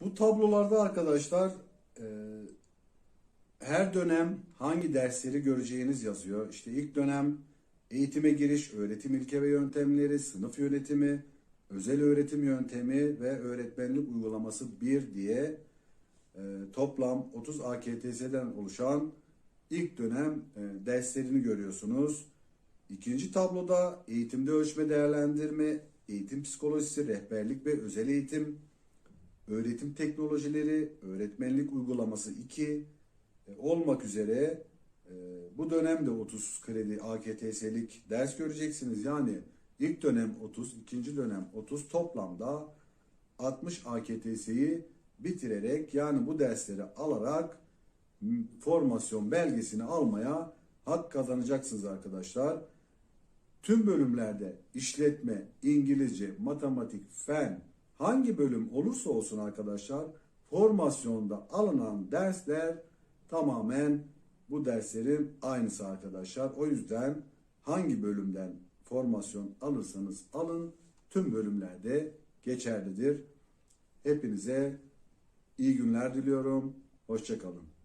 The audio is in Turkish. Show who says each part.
Speaker 1: Bu tablolarda arkadaşlar e, her dönem hangi dersleri göreceğiniz yazıyor. İşte ilk dönem eğitime giriş, öğretim ilke ve yöntemleri, sınıf yönetimi, özel öğretim yöntemi ve öğretmenlik uygulaması 1 diye e, toplam 30 AKTS'den oluşan ilk dönem e, derslerini görüyorsunuz. İkinci tabloda eğitimde ölçme değerlendirme, eğitim psikolojisi, rehberlik ve özel eğitim, öğretim teknolojileri, öğretmenlik uygulaması 2 e, olmak üzere e, bu dönemde 30 kredi AKTS'lik ders göreceksiniz. Yani ilk dönem 30, ikinci dönem 30 toplamda 60 AKTS'yi bitirerek yani bu dersleri alarak formasyon belgesini almaya hak kazanacaksınız arkadaşlar. Tüm bölümlerde işletme, İngilizce, matematik, fen hangi bölüm olursa olsun arkadaşlar formasyonda alınan dersler tamamen bu derslerin aynısı arkadaşlar. O yüzden hangi bölümden formasyon alırsanız alın tüm bölümlerde geçerlidir. Hepinize iyi günler diliyorum. Hoşçakalın.